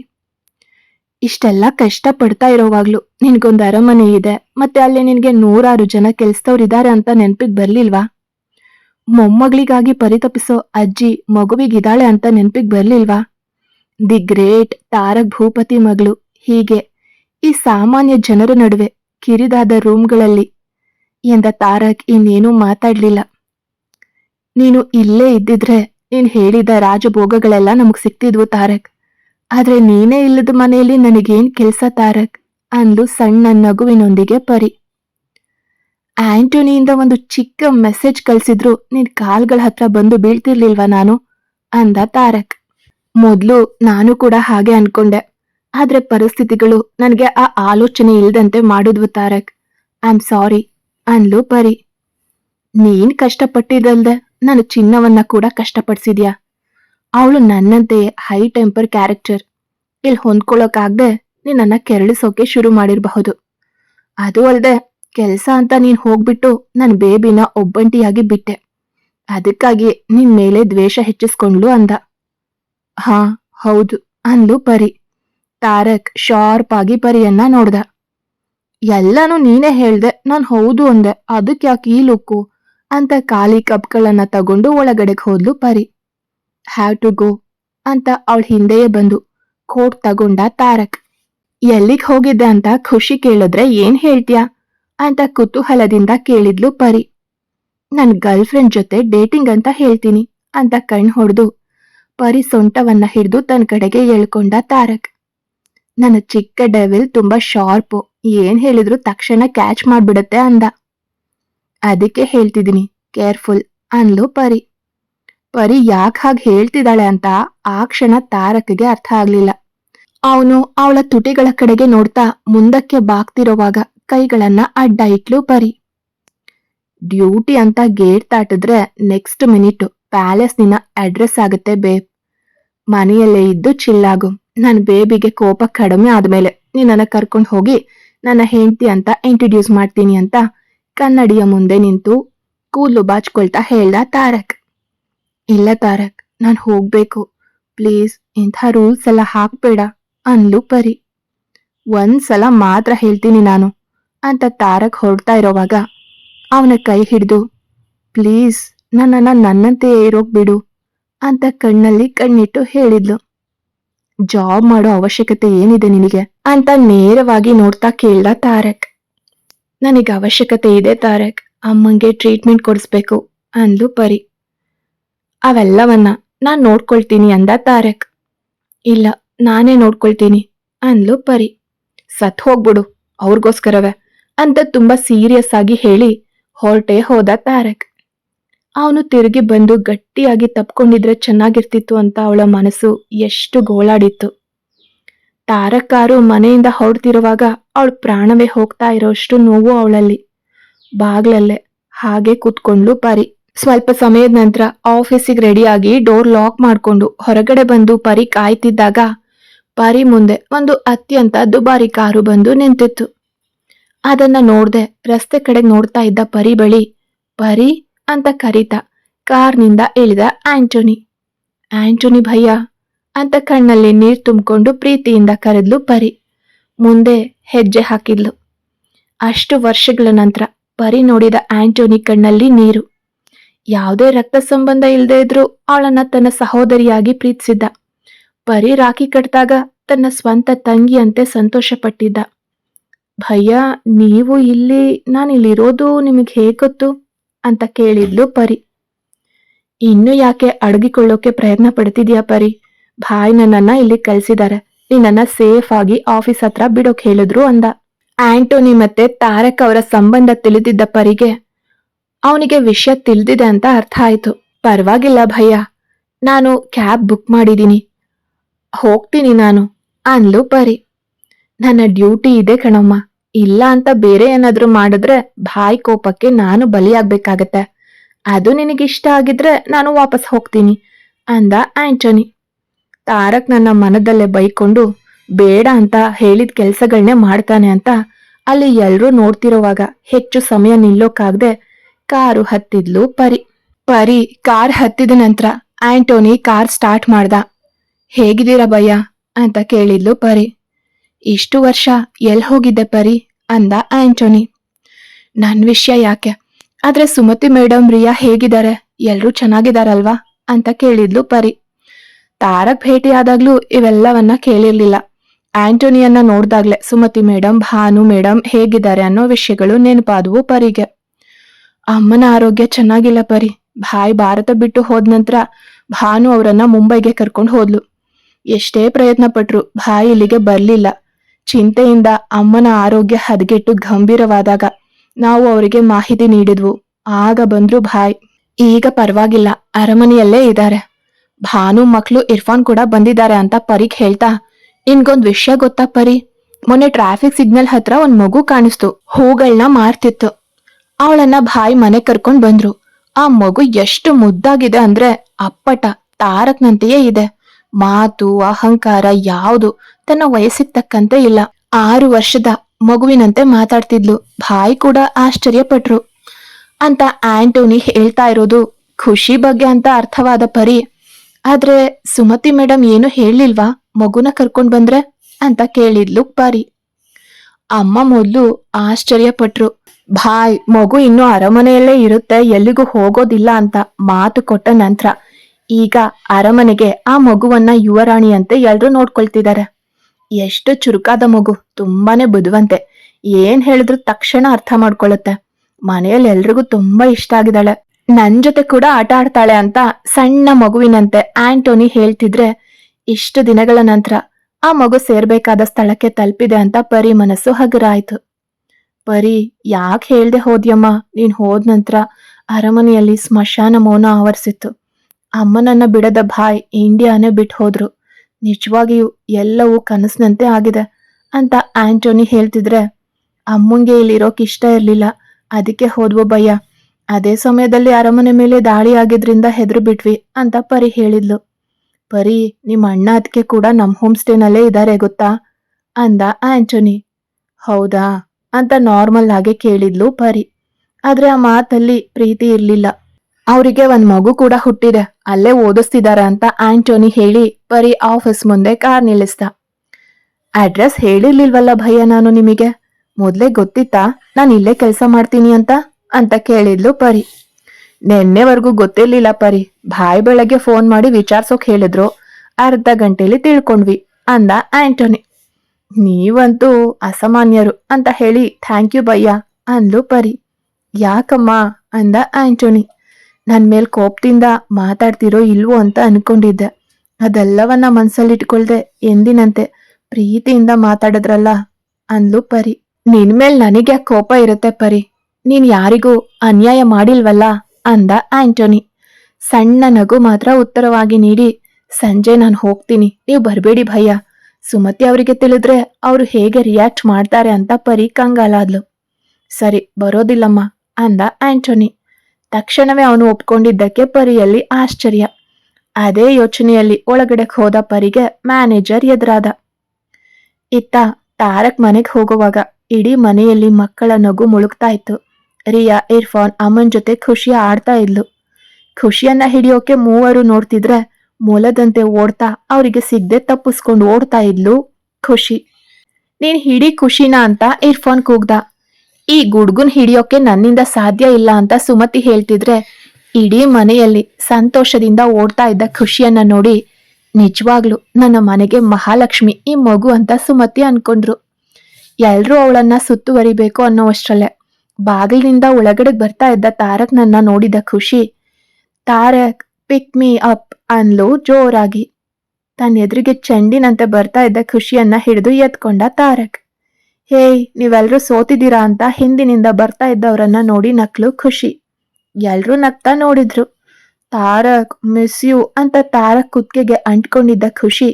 ಇಷ್ಟೆಲ್ಲ ಕಷ್ಟ ಪಡ್ತಾ ಇರೋವಾಗ್ಲು ನಿನ್ಗೊಂದು ಅರಮನೆ ಇದೆ, ಮತ್ತೆ ಅಲ್ಲಿ ನಿನ್ಗೆ ನೂರಾರು ಜನ ಕೆಲ್ಸದವ್ರಿದ್ದಾರೆ ಅಂತ ನೆನ್ಪಿಗ್ ಬರ್ಲಿಲ್ವಾ? ಮೊಮ್ಮಗಳಿಗಾಗಿ ಪರಿತಪಿಸೋ ಅಜ್ಜಿ ಮಗುವಿಗಿದಾಳೆ ಅಂತ ನೆನ್ಪಿಗ್ ಬರ್ಲಿಲ್ವಾ? ದಿ ಗ್ರೇಟ್ ತಾರಕ್ ಭೂಪತಿ ಮಗಳು, ಹೀಗೆ ಈ ಸಾಮಾನ್ಯ ಜನರ ನಡುವೆ ಕಿರಿದಾದ ರೂಮ್ಗಳಲ್ಲಿ ಎಂದ ತಾರಕ್ ಇನ್ನೇನೂ ಮಾತಾಡ್ಲಿಲ್ಲ. ನೀನು ಇಲ್ಲೇ ಇದ್ದಿದ್ರೆ ನೀನ್ ಹೇಳಿದ ರಾಜಭೋಗಗಳೆಲ್ಲ ನಮಗ್ ಸಿಕ್ತಿದ್ವು ತಾರಕ್. ಆದ್ರೆ ನೀನೇ ಇಲ್ಲದ ಮನೆಯಲ್ಲಿ ನನಗೇನ್ ಕೆಲ್ಸ ತಾರಕ್? ಅಂದು ಸಣ್ಣ ನಗುವಿನೊಂದಿಗೆ ಪರಿ. ಆಂಟೋನಿಯಿಂದ ಒಂದು ಚಿಕ್ಕ ಮೆಸೇಜ್ ಕಳ್ಸಿದ್ರು ನಿನ್ ಕಾಲ್ಗಳ ಹತ್ರ ಬಂದು ಬೀಳ್ತಿರ್ಲಿಲ್ವಾ ನಾನು? ಅಂದ ತಾರಕ್. ಮೊದ್ಲು ನಾನು ಕೂಡ ಹಾಗೆ ಅನ್ಕೊಂಡೆ. ಆದ್ರೆ ಪರಿಸ್ಥಿತಿಗಳು ನನಗೆ ಆ ಆಲೋಚನೆ ಇಲ್ದಂತೆ ಮಾಡಿದ್ವು ತಾರಕ್. ಐ ಆಮ್ ಸಾರಿ ಅನ್ಲು ಪರಿ. ನೀನ್ ಕಷ್ಟಪಟ್ಟಿದ್ದಲ್ದೆ ನಾನು ಚಿನ್ನವನ್ನ ಕೂಡ ಕಷ್ಟಪಡಿಸಿದ್ಯಾ? ಅವಳು ನನ್ನಂತೆ ಹೈ ಟೆಂಪರ್ ಕ್ಯಾರೆಕ್ಟರ್ ಇಲ್ಲಿ ಹೊಂದ್ಕೊಳ್ಳೋಕಾಗ್ದೆ ನಿನ್ನನ್ನ ಕೆರಳಿಸೋಕೆ ಶುರು ಮಾಡಿರಬಹುದು. ಅದು ಅಲ್ದೆ ಕೆಲಸ ಅಂತ ನೀನ್ ಹೋಗ್ಬಿಟ್ಟು ನನ್ನ ಬೇಬಿನ ಒಬ್ಬಂಟಿಯಾಗಿ ಬಿಟ್ಟೆ. ಅದಕ್ಕಾಗಿ ನಿನ್ ಮೇಲೆ ದ್ವೇಷ ಹೆಚ್ಚಿಸ್ಕೊಂಡ್ಲು ಅಂದ. ಹಾ, ಹೌದು, ಅಂದ್ಲು ಪರಿ. ತಾರಕ್ ಶಾರ್ಪ್ ಆಗಿ ಪರಿಯನ್ನ ನೋಡ್ದ. ಎಲ್ಲನೂ ನೀನೇ ಹೇಳ್ದೆ, ನಾನ್ ಹೌದು ಅಂದೆ. ಅದಕ್ಕೆ ಯಾಕೆ ಈ ಲುಕ್ಕು? ಅಂತ ಖಾಲಿ ಕಪ್ಗಳನ್ನ ತಗೊಂಡು ಒಳಗಡೆಗೆ ಹೋದ್ಲು ಪರಿ. ಹ್ಯಾವ್ ಟು ಗೋ ಅಂತ ಅವಳ ಹಿಂದೆಯೇ ಬಂದು ಕೋಟ್ ತಗೊಂಡ ತಾರಕ್. ಎಲ್ಲಿಗ್ ಹೋಗಿದ್ದೆ ಅಂತ ಖುಷಿ ಕೇಳಿದ್ರೆ ಏನ್ ಹೇಳ್ತ್ಯಾ? ಅಂತ ಕುತೂಹಲದಿಂದ ಕೇಳಿದ್ಲು ಪರಿ. ನನ್ ಗರ್ಲ್ ಫ್ರೆಂಡ್ ಜೊತೆ ಡೇಟಿಂಗ್ ಅಂತ ಹೇಳ್ತೀನಿ ಅಂತ ಕಣ್ ಹೊಡೆದು ಪರಿ ಸೊಂಟವನ್ನ ಹಿಡಿದು ತನ್ನ ಕಡೆಗೆ ಎಳ್ಕೊಂಡ ತಾರಕ್. ನನ್ನ ಚಿಕ್ಕ ಡೆವಿಲ್ ತುಂಬಾ ಶಾರ್ಪು ಏನ್ ಹೇಳಿದ್ರು ತಕ್ಷಣ ಕ್ಯಾಚ್ ಮಾಡ್ಬಿಡತ್ತೆ ಅಂದ. ಅದಕ್ಕೆ ಹೇಳ್ತಿದ್ದೀನಿ ಕೇರ್ಫುಲ್ ಅನ್ಲು ಪರಿ. ಪರಿ ಯಾಕೆ ಹಾಗೆ ಹೇಳ್ತಿದ್ದಾಳೆ ಅಂತ ಆ ಕ್ಷಣ ತಾರಕ್ಗೆ ಅರ್ಥ ಆಗ್ಲಿಲ್ಲ. ಅವನು ಅವಳ ತುಟಿಗಳ ಕಡೆಗೆ ನೋಡ್ತಾ ಮುಂದಕ್ಕೆ ಬಾಗ್ತಿರೋವಾಗ ಕೈಗಳನ್ನ ಅಡ್ಡ ಇಟ್ಲು ಪರಿ. ಡ್ಯೂಟಿ ಅಂತ ಗೇಟ್ ತಾಟಿದ್ರೆ ನೆಕ್ಸ್ಟ್ ಮಿನಿಟ್ ಪ್ಯಾಲೇಸ್ ನಿನ್ನ ಅಡ್ರೆಸ್ ಆಗುತ್ತೆ ಬೇಬ್ ಮನೆಯಲ್ಲೇ ಇದ್ದು ಚಿಲ್ಲಾಗು ನನ್ ಬೇಬಿಗೆ ಕೋಪ ಕಡಿಮೆ ಆದ್ಮೇಲೆ ನಿನ್ನನ್ನ ಕರ್ಕೊಂಡು ಹೋಗಿ ನನ್ನ ಹೆಂಡತಿ ಅಂತ ಇಂಟ್ರಡ್ಯೂಸ್ ಮಾಡ್ತೀನಿ ಅಂತ ಕನ್ನಡಿಯ ಮುಂದೆ ನಿಂತು ಕೂದಲು ಬಾಚ್ಕೊಳ್ತಾ ಹೇಳ್ದ ತಾರಕ್. ಇಲ್ಲ ತಾರಕ್, ನಾನು ಹೋಗ್ಬೇಕು. ಪ್ಲೀಸ್, ಇಂಥ ರೂಲ್ಸ್ ಎಲ್ಲ ಹಾಕ್ಬೇಡ ಅನ್ಲು ಪರಿ. ಒಂದ್ಸಲ ಮಾತ್ರ ಹೇಳ್ತೀನಿ ನಾನು ಅಂತ ತಾರಕ್ ಹೊರಡ್ತಾ ಇರೋವಾಗ ಅವನ ಕೈ ಹಿಡಿದು, ಪ್ಲೀಸ್, ನನ್ನನ್ನ ನನ್ನಂತೆಯೇ ಇರೋಕ್ ಬಿಡು ಅಂತ ಕಣ್ಣಲ್ಲಿ ಕಣ್ಣಿಟ್ಟು ಹೇಳಿದ್ಲು. ಜಾಬ್ ಮಾಡೋ ಅವಶ್ಯಕತೆ ಏನಿದೆ ನಿನಗೆ? ಅಂತ ನೇರವಾಗಿ ನೋಡ್ತಾ ಕೇಳ್ದ ತಾರಕ್. ನನಗೆ ಅವಶ್ಯಕತೆ ಇದೆ ತಾರಕ್. ಅಮ್ಮಂಗೆ ಟ್ರೀಟ್ಮೆಂಟ್ ಕೊಡಿಸ್ಬೇಕು ಅಂದ್ಲು ಪರಿ. ಅವೆಲ್ಲವನ್ನ ನಾನ್ ನೋಡ್ಕೊಳ್ತೀನಿ ಅಂದ ತಾರಕ್. ಇಲ್ಲ, ನಾನೇ ನೋಡ್ಕೊಳ್ತೀನಿ ಅಂದ್ಲು ಪರಿ. ಸತ್ ಹೋಗ್ಬಿಡು, ಅವ್ರಿಗೋಸ್ಕರವೇ ಅಂತ ತುಂಬಾ ಸೀರಿಯಸ್ ಆಗಿ ಹೇಳಿ ಹೊರಟೆ ಹೋದ ತಾರಕ್. ಅವನು ತಿರುಗಿ ಬಂದು ಗಟ್ಟಿಯಾಗಿ ತಪ್ಕೊಂಡಿದ್ರೆ ಚೆನ್ನಾಗಿರ್ತಿತ್ತು ಅಂತ ಅವಳ ಮನಸ್ಸು ಎಷ್ಟು ಗೋಳಾಡಿತ್ತು. ತಾರಕ್ಕಾರು ಮನೆಯಿಂದ ಹೊರಡ್ತಿರುವಾಗ ಅವಳ ಪ್ರಾಣವೇ ಹೋಗ್ತಾ ಇರೋಷ್ಟು ನೋವು ಅವಳಲ್ಲಿ. ಬಾಗ್ಲಲ್ಲೇ ಹಾಗೆ ಕೂತ್ಕೊಂಡ್ಲು ಪರಿ. ಸ್ವಲ್ಪ ಸಮಯದ ನಂತರ ಆಫೀಸಿಗೆ ರೆಡಿಯಾಗಿ ಡೋರ್ ಲಾಕ್ ಮಾಡಿಕೊಂಡು ಹೊರಗಡೆ ಬಂದು ಪರಿ ಕಾಯ್ತಿದ್ದಾಗ ಪರಿ ಮುಂದೆ ಒಂದು ಅತ್ಯಂತ ದುಬಾರಿ ಕಾರು ಬಂದು ನಿಂತಿತ್ತು. ಅದನ್ನ ನೋಡ್ದೆ ರಸ್ತೆ ಕಡೆಗೆ ನೋಡ್ತಾ ಇದ್ದ ಪರಿ ಬಳಿ, ಪರಿ ಅಂತ ಕರೀತ ಕಾರ್ನಿಂದ ಇಳಿದ ಆಂಟೋನಿ. ಆಂಟೋನಿ ಭಯ್ಯ, ಅಂತ ಕಣ್ಣಲ್ಲಿ ನೀರು ತುಂಬಿಕೊಂಡು ಪ್ರೀತಿಯಿಂದ ಕರೆದ್ಲು ಪರಿ. ಮುಂದೆ ಹೆಜ್ಜೆ ಹಾಕಿದ್ಲು. ಅಷ್ಟು ವರ್ಷಗಳ ನಂತರ ಪರಿ ನೋಡಿದ ಆಂಟೋನಿ ಕಣ್ಣಲ್ಲಿ ನೀರು. ಯಾವುದೇ ರಕ್ತ ಸಂಬಂಧ ಇಲ್ಲದೆ ಇದ್ರೂ ಅವಳನ್ನ ತನ್ನ ಸಹೋದರಿಯಾಗಿ ಪ್ರೀತಿಸಿದ್ದ. ಪರಿ ರಾಖಿ ಕಟ್ಟಿದಾಗ ತನ್ನ ಸ್ವಂತ ತಂಗಿಯಂತೆ ಸಂತೋಷ ಪಟ್ಟಿದ್ದ ಭಯ್ಯ, ನೀವು ಇಲ್ಲಿ ನಾನು ಇಲ್ಲಿರೋದು ನಿಮಗೆ ಗೊತ್ತು? ಅಂತ ಕೇಳಿದ್ಲು ಪರಿ. ಇನ್ನು ಯಾಕೆ ಅಡಗಿಕೊಳ್ಳೋಕೆ ಪ್ರಯತ್ನ ಪಡ್ತಿದ್ಯಾ ಪರಿ? ಭಾಯ್ ನನ್ನನ್ನ ಇಲ್ಲಿ ಕಳ್ಸಿದಾರೆ. ನಿನ್ನ ಸೇಫ್ ಆಗಿ ಆಫೀಸ್ ಹತ್ರ ಬಿಡೋಕ್ ಹೇಳಿದ್ರು ಅಂದ. ಆಂಟೋನಿ ಮತ್ತೆ ತಾರಕ್ ಅವರ ಸಂಬಂಧ ತಿಳಿದಿದ್ದ ಪರಿಗೆ, ಅವನಿಗೆ ವಿಷಯ ತಿಳಿದಿದೆ ಅಂತ ಅರ್ಥ ಆಯ್ತು. ಪರವಾಗಿಲ್ಲ ಭಯ್ಯ. ನಾನು ಕ್ಯಾಬ್ ಬುಕ್ ಮಾಡಿದ್ದೀನಿ ಹೋಗ್ತೀನಿ ನಾನು ಅನ್ಲು ಪರಿ. ನನ್ನ ಡ್ಯೂಟಿ ಇದೆ ಕಣಮ್ಮ. ಇಲ್ಲ ಅಂತ ಬೇರೆ ಏನಾದ್ರೂ ಮಾಡಿದ್ರೆ ಬಾಯಿ ಕೋಪಕ್ಕೆ ನಾನು ಬಲಿಯಾಗ್ಬೇಕಾಗತ್ತೆ. ಅದು ನಿನಗಿಷ್ಟ ಆಗಿದ್ರೆ ನಾನು ವಾಪಸ್ ಹೋಗ್ತೀನಿ, ಅಂದ ಆಂಟೋನಿ. ತಾರಕ್ ನನ್ನ ಮನದಲ್ಲೇ ಬೈಕೊಂಡು, ಬೇಡ ಅಂತ ಹೇಳಿದ ಕೆಲ್ಸಗಳನ್ನೇ ಮಾಡ್ತಾನೆ ಅಂತ ಅಲ್ಲಿ ಎಲ್ಲರೂ ನೋಡ್ತಿರೋವಾಗ ಹೆಚ್ಚು ಸಮಯ ನಿಲ್ಲೋಕಾಗ್ದೆ ಕಾರು ಹತ್ತಿದ್ಲು ಪರಿ. ಪರಿ, ಕಾರ್ ಹತ್ತಿದ ನಂತರ ಆಂಟೋನಿ ಕಾರ್ ಸ್ಟಾರ್ಟ್ ಮಾಡ್ದ. ಹೇಗಿದ್ದೀರಾ ಭಯ್ಯ? ಅಂತ ಕೇಳಿದ್ಲು ಪರಿ. ಇಷ್ಟು ವರ್ಷ ಎಲ್ ಹೋಗಿದ್ದೆ ಪರಿ? ಅಂದ ಆಂಟೋನಿ. ನನ್ನ ವಿಷಯ ಯಾಕೆ? ಆದ್ರೆ ಸುಮತಿ ಮೇಡಮ್ ರಿಯಾ ಹೇಗಿದ್ದಾರೆ? ಎಲ್ರೂ ಚೆನ್ನಾಗಿದಾರಲ್ವಾ? ಅಂತ ಕೇಳಿದ್ಲು ಪರಿ. ತಾರಕ್ ಭೇಟಿಯಾದಾಗ್ಲೂ ಇವೆಲ್ಲವನ್ನ ಕೇಳಿರ್ಲಿಲ್ಲ. ಆಂಟೋನಿಯನ್ನ ನೋಡ್ದಾಗ್ಲೆ ಸುಮತಿ ಮೇಡಮ್, ಭಾನು ಮೇಡಮ್ ಹೇಗಿದ್ದಾರೆ ಅನ್ನೋ ವಿಷಯಗಳು ನೆನಪಾದವು ಪರಿಗೆ. ಅಮ್ಮನ ಆರೋಗ್ಯ ಚೆನ್ನಾಗಿಲ್ಲ ಪರಿ. ಭಾಯ್ ಭಾರತ ಬಿಟ್ಟು ಹೋದ ನಂತರ ಭಾನು ಅವರನ್ನ ಮುಂಬೈಗೆ ಕರ್ಕೊಂಡು ಹೋದ್ಲು. ಎಷ್ಟೇ ಪ್ರಯತ್ನ ಪಟ್ರು ಭಾಯ್ ಇಲ್ಲಿಗೆ ಬರ್ಲಿಲ್ಲ. ಚಿಂತೆಯಿಂದ ಅಮ್ಮನ ಆರೋಗ್ಯ ಹದಗೆಟ್ಟು ಗಂಭೀರವಾದಾಗ ನಾವು ಅವರಿಗೆ ಮಾಹಿತಿ ನೀಡಿದ್ವು. ಆಗ ಬಂದ್ರು ಭಾಯ್, ಈಗ ಪರವಾಗಿಲ್ಲ, ಅರಮನೆಯಲ್ಲೇ ಇದ್ದಾರೆ. ಭಾನು ಮಕ್ಕಳು ಇರ್ಫಾನ್ ಕೂಡ ಬಂದಿದ್ದಾರೆ ಅಂತ ಪರೀಗ್ ಹೇಳ್ತಾ, ನಿನ್ಗೊಂದ್ ವಿಷಯ ಗೊತ್ತಾ ಪರಿ? ಮೊನ್ನೆ ಟ್ರಾಫಿಕ್ ಸಿಗ್ನಲ್ ಹತ್ರ ಒಂದ್ ಮಗು ಕಾಣಿಸ್ತು ಹೂಗಳನ್ನ ಮಾರ್ತಿತ್ತು. ಅವಳನ್ನ ಭಾಯ್ ಮನೆ ಕರ್ಕೊಂಡ್ ಬಂದ್ರು. ಆ ಮಗು ಎಷ್ಟು ಮುದ್ದಾಗಿದೆ ಅಂದ್ರೆ ಅಪ್ಪಟ ತಾರಕ್ನಂತೆಯೇ ಇದೆ. ಮಾತು, ಅಹಂಕಾರ ಯಾವುದು ತನ್ನ ವಯಸ್ಸಿಗೆ ತಕ್ಕಂತೆ ಇಲ್ಲ. ಆರು ವರ್ಷದ ಮಗುವಿನಂತೆ ಮಾತಾಡ್ತಿದ್ಲು. ಭಾಯ್ ಕೂಡ ಆಶ್ಚರ್ಯಪಟ್ರು. ಅಂತ ಆಂಟೋನಿ ಹೇಳ್ತಾ ಇರೋದು ಖುಷಿ ಬಗ್ಗೆ ಅಂತ ಅರ್ಥವಾದ ಪರಿ. ಆದ್ರೆ ಸುಮತಿ ಮೇಡಮ್ ಏನು ಹೇಳಿಲ್ವಾ ಮಗುನ ಕರ್ಕೊಂಡ್ ಬಂದ್ರೆ? ಅಂತ ಕೇಳಿದ್ಲು ಪರಿ. ಅಮ್ಮ ಮೊದಲು ಆಶ್ಚರ್ಯಪಟ್ರು. ಭಾಯ್, ಮಗು ಇನ್ನು ಅರಮನೆಯಲ್ಲೇ ಇರುತ್ತೆ, ಎಲ್ಲಿಗೂ ಹೋಗೋದಿಲ್ಲ ಅಂತ ಮಾತು ಕೊಟ್ಟ ನಂತರ ಈಗ ಅರಮನೆಗೆ ಆ ಮಗುವನ್ನ ಯುವರಾಣಿಯಂತೆ ಎಲ್ರೂ ನೋಡ್ಕೊಳ್ತಿದ್ದಾರೆ. ಎಷ್ಟು ಚುರುಕಾದ ಮಗು, ತುಂಬಾನೇ ಬುದ್ಧವಂತೆ. ಏನ್ ಹೇಳಿದ್ರು ತಕ್ಷಣ ಅರ್ಥ ಮಾಡ್ಕೊಳ್ಳುತ್ತೆ. ಮನೆಯಲ್ಲಿ ಎಲ್ರಿಗೂ ತುಂಬಾ ಇಷ್ಟ ಆಗಿದ್ದಾಳೆ. ನನ್ ಜೊತೆ ಕೂಡ ಆಟ ಆಡ್ತಾಳೆ ಅಂತ ಸಣ್ಣ ಮಗುವಿನಂತೆ ಆಂಟೋನಿ ಹೇಳ್ತಿದ್ರೆ, ಇಷ್ಟು ದಿನಗಳ ನಂತರ ಆ ಮಗು ಸೇರ್ಬೇಕಾದ ಸ್ಥಳಕ್ಕೆ ತಲುಪಿದೆ ಅಂತ ಪರಿ ಮನಸ್ಸು ಹಗುರಾಯ್ತು. ಪರಿ, ಯಾಕೆ ಹೇಳ್ದೆ ಹೋದ್ಯಮ್ಮ? ನೀನ್ ಹೋದ ನಂತರ ಅರಮನೆಯಲ್ಲಿ ಸ್ಮಶಾನ ಮೌನ ಆವರಿಸಿತ್ತು. ಅಮ್ಮನನ್ನ ಬಿಡದ ಭಾಯ್ ಇಂಡಿಯಾನೇ ಬಿಟ್ಟು ಹೋದ್ರು. ನಿಜವಾಗಿಯೂ ಎಲ್ಲವೂ ಕನಸಿನಂತೆ ಆಗಿದೆ ಅಂತ ಆಂಟೋನಿ ಹೇಳ್ತಿದ್ರೆ, ಅಮ್ಮಂಗೆ ಇಲ್ಲಿರೋಕೆ ಇಷ್ಟ ಇರಲಿಲ್ಲ, ಅದಕ್ಕೆ ಹೋದ್ವು ಭಯ ಅದೇ ಸಮಯದಲ್ಲಿ ಅರಮನೆ ಮೇಲೆ ದಾಳಿ ಆಗಿದ್ರಿಂದ ಹೆದರು ಬಿಟ್ವಿ ಅಂತ ಪರಿ ಹೇಳಿದ್ಲು. ಪರಿ ನಿಮ್ಮ ಅಣ್ಣ ಅದಕ್ಕೆ ಕೂಡ ನಮ್ಮ ಹೋಮ್ ಸ್ಟೇನಲ್ಲೇ ಇದ್ದಾರೆ ಗೊತ್ತಾ? ಅಂದ ಆಂಟೋನಿ. ಹೌದಾ? ಅಂತ ನಾರ್ಮಲ್ ಆಗಿ ಕೇಳಿದ್ಲು ಪರಿ. ಆದರೆ ಆ ಮಾತಲ್ಲಿ ಪ್ರೀತಿ ಇರ್ಲಿಲ್ಲ. ಅವರಿಗೆ ಒಂದ್ ಮಗು ಕೂಡ ಹುಟ್ಟಿದೆ. ಅಲ್ಲೇ ಓದಿಸ್ತಿದಾರೆ ಅಂತ ಆಂಟೋನಿ ಹೇಳಿ ಪರಿ ಆಫೀಸ್ ಮುಂದೆ ಕಾರ್ ನಿಲ್ಲಿಸ್ದ. ಅಡ್ರೆಸ್ ಹೇಳಿರ್ಲಿಲ್ವಲ್ಲ ಭಯ್ಯ ನಾನು ನಿಮಗೆ? ಮೊದ್ಲೇ ಗೊತ್ತಿತ್ತಾ? ನಾನು ಇಲ್ಲೇ ಕೆಲಸ ಮಾಡ್ತೀನಿ ಅಂತ? ಅಂತ ಕೇಳಿದ್ಲು ಪರಿ. ನಿನ್ನೆವರೆಗೂ ಗೊತ್ತಿರ್ಲಿಲ್ಲ ಪರಿ. ಭಾಯ್ ಬೆಳಗ್ಗೆ ಫೋನ್ ಮಾಡಿ ವಿಚಾರ್ಸೋಕ್ ಹೇಳಿದ್ರು. ಅರ್ಧ ಗಂಟೆಲಿ ತಿಳ್ಕೊಂಡ್ವಿ, ಅಂದ ಆಂಟೋನಿ. ನೀವಂತೂ ಅಸಾಮಾನ್ಯರು ಅಂತ ಹೇಳಿ ಥ್ಯಾಂಕ್ ಯು ಭಯ್ಯ ಅಂದ್ಲು ಪರಿ. ಯಾಕಮ್ಮ? ಅಂದ ಆಂಟೋನಿ. ನನ್ ಮೇಲೆ ಕೋಪದಿಂದ ಮಾತಾಡ್ತಿರೋ ಇಲ್ವೋ ಅಂತ ಅನ್ಕೊಂಡಿದ್ದೆ. ಅದೆಲ್ಲವನ್ನ ಮನ್ಸಲ್ಲಿಟ್ಕೊಳ್ದೆ ಎಂದಿನಂತೆ ಪ್ರೀತಿಯಿಂದ ಮಾತಾಡಿದ್ರಲ್ಲ? ಅಂದ್ಲು ಪರಿ. ನಿನ್ ಮೇಲೆ ನನಗೆ ಕೋಪ ಇರುತ್ತೆ ಪರಿ. ನೀನ್ ಯಾರಿಗೂ ಅನ್ಯಾಯ ಮಾಡಿಲ್ವಲ್ಲ? ಅಂದ ಆಂಟೋನಿ. ಸಣ್ಣ ನಗು ಮಾತ್ರ ಉತ್ತರವಾಗಿ ನೀಡಿ, ಸಂಜೆ ನಾನು ಹೋಗ್ತೀನಿ, ನೀವು ಬರ್ಬೇಡಿ ಭಯ್ಯ. ಸುಮತಿ ಅವರಿಗೆ ತಿಳಿದ್ರೆ ಅವರು ಹೇಗೆ ರಿಯಾಕ್ಟ್ ಮಾಡ್ತಾರೆ ಅಂತ ಪರಿ ಕಂಗಾಲಾದ್ಲು. ಸರಿ, ಬರೋದಿಲ್ಲಮ್ಮ, ಅಂದ ಆಂಟೋನಿ. ತಕ್ಷಣವೇ ಅವನು ಒಪ್ಕೊಂಡಿದ್ದಕ್ಕೆ ಪರಿಯಲ್ಲಿ ಆಶ್ಚರ್ಯ. ಅದೇ ಯೋಚನೆಯಲ್ಲಿ ಒಳಗಡೆ ಹೋದ ಪರಿಗೆ ಮ್ಯಾನೇಜರ್ ಎದುರಾದ. ಇತ್ತ ತಾರಕ್ ಮನೆಗೆ ಹೋಗುವಾಗ ಇಡೀ ಮನೆಯಲ್ಲಿ ಮಕ್ಕಳ ನಗು ಮುಳುಗ್ತಾ ಇತ್ತು. ರಿಯಾ ಇರ್ಫಾನ್ ಅಮ್ಮನ್ ಜೊತೆ ಖುಷಿ ಆಡ್ತಾ ಇದ್ಲು. ಖುಷಿಯನ್ನ ಹಿಡಿಯೋಕೆ ಮೂವರು ನೋಡ್ತಿದ್ರೆ ಮೊಲದಂತೆ ಓಡ್ತಾ ಅವರಿಗೆ ಸಿಗ್ದೆ ತಪ್ಪಿಸ್ಕೊಂಡು ಓಡ್ತಾ ಇದ್ಲು ಖುಷಿ. ನೀನ್ ಹಿಡಿ ಖುಷಿನ ಅಂತ ಇರ್ಫಾನ್ ಕೂಗ್ದ. ಈ ಗುಡ್ಗುನ್ ಹಿಡಿಯೋಕೆ ನನ್ನಿಂದ ಸಾಧ್ಯ ಇಲ್ಲ ಅಂತ ಸುಮತಿ ಹೇಳ್ತಿದ್ರೆ, ಇಡೀ ಮನೆಯಲ್ಲಿ ಸಂತೋಷದಿಂದ ಓಡ್ತಾ ಇದ್ದ ಖುಷಿಯನ್ನ ನೋಡಿ ನಿಜವಾಗ್ಲು ನನ್ನ ಮನೆಗೆ ಮಹಾಲಕ್ಷ್ಮಿ, ಈ ಮಗು ಅಂತ ಸುಮತಿ ಅನ್ಕೊಂಡ್ರು. ಎಲ್ರೂ ಅವಳನ್ನ ಸುತ್ತುವರಿಬೇಕು ಅನ್ನೋವಷ್ಟರಲ್ಲೇ ಬಾಗಿಲಿನಿಂದ ಒಳಗಡೆ ಬರ್ತಾ ಇದ್ದ ತಾರಕ್ ನನ್ನ ನೋಡಿದ Khushi. Tarak pick me up ಅನ್ಲು ಜೋರಾಗಿ. ತನ್ನ ಎದುರಿಗೆ ಚಂಡಿನಂತೆ ಬರ್ತಾ ಇದ್ದ ಖುಷಿಯನ್ನ ಹಿಡಿದು ಎತ್ಕೊಂಡ ತಾರಕ್. ಹೇಯ್ ನೀವೆಲ್ಲರೂ ಸೋತಿದ್ದೀರಾ ಅಂತ ಹಿಂದಿನಿಂದ ಬರ್ತಾ ಇದ್ದವರನ್ನ ನೋಡಿ ನಕ್ಲು ಖುಷಿ. ಎಲ್ರೂ ನಗ್ತಾ ನೋಡಿದ್ರು. ತಾರಕ್, ಮಿಸ್ ಯು ಅಂತ ತಾರಕ್ ಕುತ್ತಿಗೆಗೆ ಅಂಟ್ಕೊಂಡಿದ್ದ ಖುಷಿ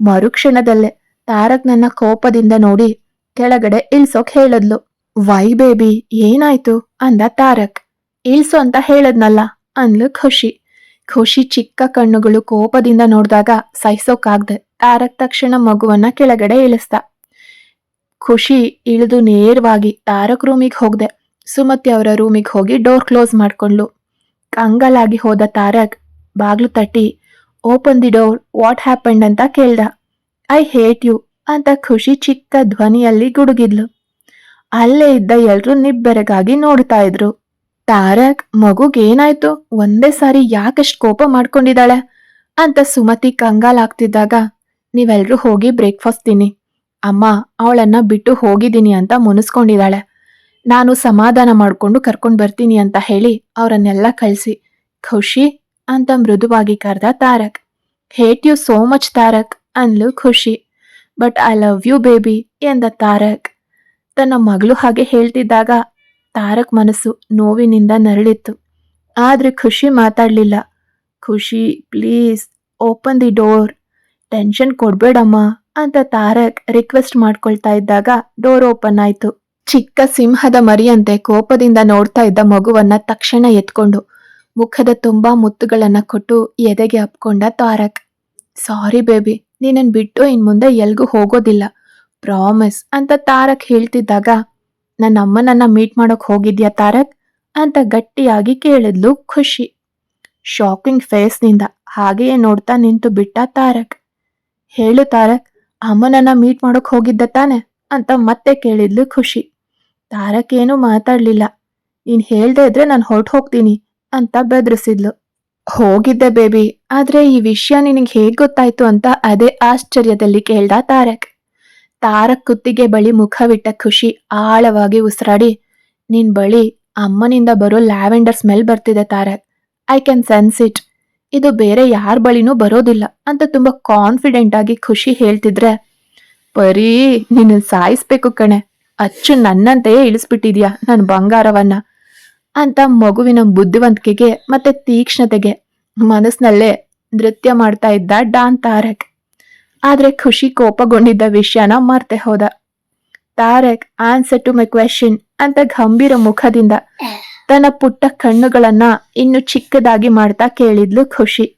ಮರುಕ್ಷಣದಲ್ಲೇ ತಾರಕ್ ನನ್ನ ಕೋಪದಿಂದ ನೋಡಿ ಕೆಳಗಡೆ ಇಳ್ಸೋಕ್ ಹೇಳಿದ್ಲು. ವೈ ಬೇಬಿ, ಏನಾಯ್ತು? ಅಂದ ತಾರಕ್. ಇಳ್ಸು ಅಂತ ಹೇಳದ್ನಲ್ಲ, ಅಂದ್ಲು ಖುಷಿ. ಖುಷಿ ಚಿಕ್ಕ ಕಣ್ಣುಗಳು ಕೋಪದಿಂದ ನೋಡಿದಾಗ ಸಹಿಸೋಕಾಗ್ದೆ ತಾರಕ್ ತಕ್ಷಣ ಮಗುವನ್ನ ಕೆಳಗಡೆ ಇಳಿಸ್ದ. ಖುಷಿ ಇಳಿದು ನೇರವಾಗಿ ತಾರಕ್ ರೂಮಿಗೆ ಹೋಗ್ದೆ. ಸುಮತಿ ಅವರ ರೂಮಿಗೆ ಹೋಗಿ ಡೋರ್ ಕ್ಲೋಸ್ ಮಾಡ್ಕೊಂಡ್ಲು ಕಂಗಲಾಗಿ ಹೋದ ತಾರಕ್ ಬಾಗ್ಲು ತಟ್ಟಿ open the door what happened ಅಂತ ಕೇಳ್ದ. ಐ ಹೇಟ್ ಯು ಅಂತ ಖುಷಿ ಚಿಕ್ಕ ಧ್ವನಿಯಲ್ಲಿ ಗುಡುಗಿದ್ಲು. ಅಲ್ಲೇ ಇದ್ದ ಎಲ್ಲರೂ ನಿಬ್ಬೆರಗಾಗಿ ನೋಡ್ತಾ ಇದ್ರು. ತಾರಕ್ ಮಗುಗೇನಾಯ್ತು ಒಂದೇ ಸಾರಿ ಯಾಕಷ್ಟು ಕೋಪ ಮಾಡ್ಕೊಂಡಿದ್ದಾಳೆ? ಅಂತ ಸುಮತಿ ಕಂಗಾಲಾಗ್ತಿದ್ದಾಗ, ನೀವೆಲ್ರೂ ಹೋಗಿ ಬ್ರೇಕ್ಫಾಸ್ಟ್ ತಿನ್ನಿ. ಅಮ್ಮ, ಅವಳನ್ನ ಬಿಟ್ಟು ಹೋಗಿದ್ದೀನಿ ಅಂತ ಮುನಿಸ್ಕೊಂಡಿದ್ದಾಳೆ. ನಾನು ಸಮಾಧಾನ ಮಾಡಿಕೊಂಡು ಕರ್ಕೊಂಡು ಬರ್ತೀನಿ ಅಂತ ಹೇಳಿ ಅವರನ್ನೆಲ್ಲ ಕಳಿಸಿ. ಖುಷಿ ಅಂತ ಮೃದುವಾಗಿ ಕರೆದ Tarak. Hate you so much Tarak Anbu Khushi. But I love you baby ಎಂದ ತಾರಕ್. ತನ್ನ ಮಗಳು ಹಾಗೆ ಹೇಳ್ತಿದ್ದಾಗ ತಾರಕ್ ಮನಸ್ಸು ನೋವಿನಿಂದ ನರಳಿತ್ತು. ಆದರೆ ಖುಷಿ ಮಾತಾಡಲಿಲ್ಲ. Khushi please open the door tension ಕೊಡ್ಬೇಡಮ್ಮ. ಅಂತ ತಾರಕ್ ರಿಕ್ವೆಸ್ಟ್ ಮಾಡ್ಕೊಳ್ತಾ ಇದ್ದಾಗ ಡೋರ್ ಓಪನ್ ಆಯ್ತು. ಚಿಕ್ಕ ಸಿಂಹದ ಮರಿಯಂತೆ ಕೋಪದಿಂದ ನೋಡ್ತಾ ಇದ್ದ ಮಗುವನ್ನ ತಕ್ಷಣ ಎತ್ಕೊಂಡು ಮುಖದ ತುಂಬಾ ಮುತ್ತುಗಳನ್ನ ಕೊಟ್ಟು ಎದೆಗೆ ಅಪ್ಕೊಂಡ ತಾರಕ್. ಸಾರಿ ಬೇಬಿ ನೀನನ್ ಬಿಟ್ಟು ಇನ್ ಮುಂದೆ ಎಲ್ಗೂ ಹೋಗೋದಿಲ್ಲ. ಪ್ರಾಮಿಸ್ ಅಂತ ತಾರಕ್ ಹೇಳ್ತಿದ್ದಾಗ, ನನ್ನ ಅಮ್ಮನನ್ನ ಮೀಟ್ ಮಾಡೋಕ್ ಹೋಗಿದ್ಯಾ ತಾರಕ್? ಅಂತ ಗಟ್ಟಿಯಾಗಿ ಕೇಳಿದ್ಲು ಖುಷಿ. ಶಾಕಿಂಗ್ ಫೇಸ್ನಿಂದ ಹಾಗೆಯೇ ನೋಡ್ತಾ ನಿಂತು ಬಿಟ್ಟ ತಾರಕ್. ಹೇಳು ತಾರಕ್ ಅಮ್ಮನನ್ನ ಮೀಟ್ ಮಾಡೋಕ್ ಹೋಗಿದ್ದ ತಾನೆ ಅಂತ ಮತ್ತೆ ಕೇಳಿದ್ಲು ಖುಷಿ. ತಾರಕೇನು ಮಾತಾಡ್ಲಿಲ್ಲ. ನೀನ್ ಹೇಳ್ದೆ ಇದ್ರೆ ನಾನು ಹೊರಟು ಹೋಗ್ತೀನಿ ಅಂತ ಬೆದರಿಸಿದ್ಲು. ಹೋಗಿದ್ದೆ ಬೇಬಿ ಆದ್ರೆ ಈ ವಿಷಯ ನಿನಗೆ ಹೇಗ್ ಗೊತ್ತಾಯ್ತು ಅಂತ ಅದೇ ಆಶ್ಚರ್ಯದಲ್ಲಿ ಕೇಳ್ದ ತಾರಕ್. ತಾರಕ್ ಕುತ್ತಿಗೆ ಬಳಿ ಮುಖವಿಟ್ಟ ಖುಷಿ ಆಳವಾಗಿ ಉಸಿರಾಡಿ, ನಿನ್ ಬಳಿ ಅಮ್ಮನಿಂದ ಬರೋ ಲ್ಯಾವೆಂಡರ್ ಸ್ಮೆಲ್ ಬರ್ತಿದೆ Tarak. I can sense it ಇದು ಬೇರೆ ಯಾರ ಬಳಿನೂ ಬರೋದಿಲ್ಲ ಅಂತ ತುಂಬಾ ಕಾನ್ಫಿಡೆಂಟ್ ಆಗಿ ಖುಷಿ ಹೇಳ್ತಿದ್ರೆ ಪರಿ ನಿನ್ನ ಸಾಯಿಸ್ಬೇಕು ಕಣೆ, ಅಚ್ಚು ನನ್ನಂತೆಯೇ ಇಳಿಸ್ಬಿಟ್ಟಿದ್ಯಾ ನನ್ನ ಬಂಗಾರವನ್ನ? ಅಂತ ಮಗುವಿನ ಬುದ್ಧಿವಂತಿಕೆಗೆ ಮತ್ತೆ ತೀಕ್ಷ್ಣತೆಗೆ ಮನಸ್ನಲ್ಲೇ ನೃತ್ಯ ಮಾಡ್ತಾ ಇದ್ದ ಡಾನ್ ತಾರಕ್. ಆದ್ರೆ ಖುಷಿ ಕೋಪಗೊಂಡಿದ್ದ ವಿಷಯನ ಮರ್ತೆ ಹೋದ. Tarak answer to my question ಅಂತ ಗಂಭೀರ ಮುಖದಿಂದ ತನ್ನ ಪುಟ್ಟ ಕಣ್ಣುಗಳನ್ನ ಇನ್ನು ಚಿಕ್ಕದಾಗಿ ಮಾಡ್ತಾ ಕೇಳಿದ್ಲು ಖುಷಿ.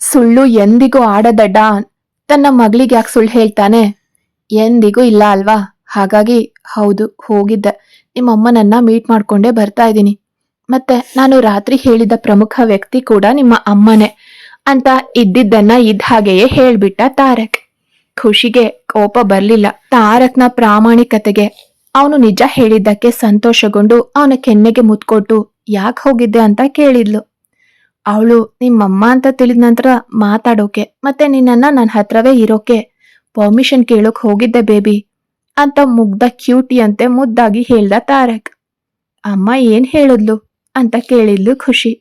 ಸುಳ್ಳು ಎಂದಿಗೂ ಆಡದ ಡಾನ್ ತನ್ನ ಮಗಳಿಗೆ ಯಾಕೆ ಸುಳ್ಳು ಹೇಳ್ತಾನೆ? ಎಂದಿಗೂ ಇಲ್ಲ ಅಲ್ವಾ? ಹಾಗಾಗಿ ಹೌದು, ಹೋಗಿದ್ದೆ. ನಿಮ್ಮಮ್ಮನನ್ನ ಮೀಟ್ ಮಾಡ್ಕೊಂಡೇ ಬರ್ತಾ ಇದ್ದೀನಿ. ಮತ್ತೆ ನಾನು ರಾತ್ರಿ ಹೇಳಿದ ಪ್ರಮುಖ ವ್ಯಕ್ತಿ ಕೂಡ ನಿಮ್ಮ ಅಮ್ಮನೇ ಅಂತ ಇದ್ದಿದ್ದನ್ನ ಇದ್ದ ಹಾಗೆಯೇ ಹೇಳ್ಬಿಟ್ಟ ತಾರಕ್. ಖುಷಿಗೆ ಕೋಪ ಬರಲಿಲ್ಲ. ತಾರಕ್ನ ಪ್ರಾಮಾಣಿಕತೆಗೆ ಅವನು ನಿಜ ಹೇಳಿದ್ದಕ್ಕೆ ಸಂತೋಷಗೊಂಡು ಅವನ ಕೆನ್ನೆಗೆ ಮುತ್ಕೊಟ್ಟು, ಯಾಕೆ ಹೋಗಿದ್ದೆ ಅಂತ ಕೇಳಿದ್ಲು. ಅವಳು, ನಿಮ್ಮಮ್ಮ ಅಂತ ತಿಳಿದ ನಂತರ ಮಾತಾಡೋಕೆ ಮತ್ತೆ ನಿನ್ನನ್ನ ನನ್ನ ಹತ್ರವೇ ಇರೋಕೆ ಪರ್ಮಿಷನ್ ಕೇಳೋಕ್ ಹೋಗಿದ್ದೆ ಬೇಬಿ ಅಂತ ಮುಗ್ಧ ಕ್ಯೂಟಿ ಅಂತೆ ಮುದ್ದಾಗಿ ಹೇಳ್ದ ತಾರಕ್. ಅಮ್ಮ ಏನ್ ಹೇಳಿದ್ಲು ಅಂತ ಕೇಳಿದ್ಲು ಖುಷಿ.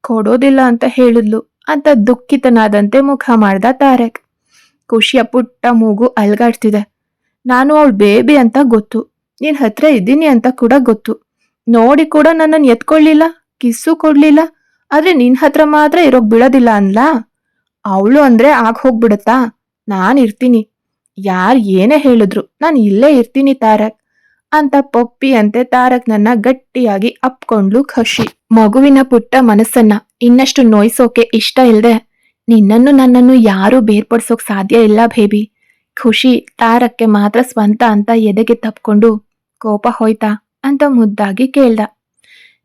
ಕೊಡೋದಿಲ್ಲ ಅಂತ ಹೇಳಿದ್ಲು ಅಂತ ದುಃಖಿತನಾದಂತೆ ಮುಖ ಮಾಡ್ದ ತಾರಕ್. ಖುಷಿಯ ಪುಟ್ಟ ಮೂಗು ಅಲ್ಗಾಡ್ತಿದೆ. ನಾನು ಅವಳು ಬೇಬಿ ಅಂತ ಗೊತ್ತು. ನೀನ್ ಹತ್ರ ಇದ್ದೀನಿ ಅಂತ ಕೂಡ ಗೊತ್ತು. ನೋಡಿ ಕೂಡ ನನ್ನನ್ನು ಎತ್ಕೊಳ್ಳಿಲ್ಲ, ಕಿಸ್ಸು ಕೊಡ್ಲಿಲ್ಲ, ಆದ್ರೆ ನಿನ್ ಹತ್ರ ಮಾತ್ರ ಇರೋಕ್ ಬಿಡೋದಿಲ್ಲ ಅನ್ಲಾ? ಅವಳು ಅಂದ್ರೆ ಆಗ್ ಹೋಗ್ಬಿಡತ್ತಾ? ನಾನ್ ಇರ್ತೀನಿ. ಯಾರ್ ಏನೇ ಹೇಳಿದ್ರು ನಾನು ಇಲ್ಲೇ ಇರ್ತೀನಿ ತಾರಕ್ ಅಂತ ಪಪ್ಪಿ ಅಂತೆ ತಾರಕ್ ನನ್ನ ಗಟ್ಟಿಯಾಗಿ ಅಪ್ಕೊಂಡ್ಲು ಖುಷಿ. ಮಗುವಿನ ಪುಟ್ಟ ಮನಸ್ಸನ್ನ ಇನ್ನಷ್ಟು ನೋಯ್ಸೋಕೆ ಇಷ್ಟ ಇಲ್ದೆ ನಿನ್ನನ್ನು ನನ್ನನ್ನು ಯಾರೂ ಬೇರ್ಪಡಿಸೋಕ್ ಸಾಧ್ಯ ಇಲ್ಲ ಬೇಬಿ. ಖುಷಿ ತಾರಕ್ಕೆ ಮಾತ್ರ ಸ್ವಂತ ಅಂತ ಎದೆಗೆ ತಪ್ಕೊಂಡು ಕೋಪ ಹೋಯ್ತಾ? ಅಂತ ಮುದ್ದಾಗಿ ಕೇಳ್ದ.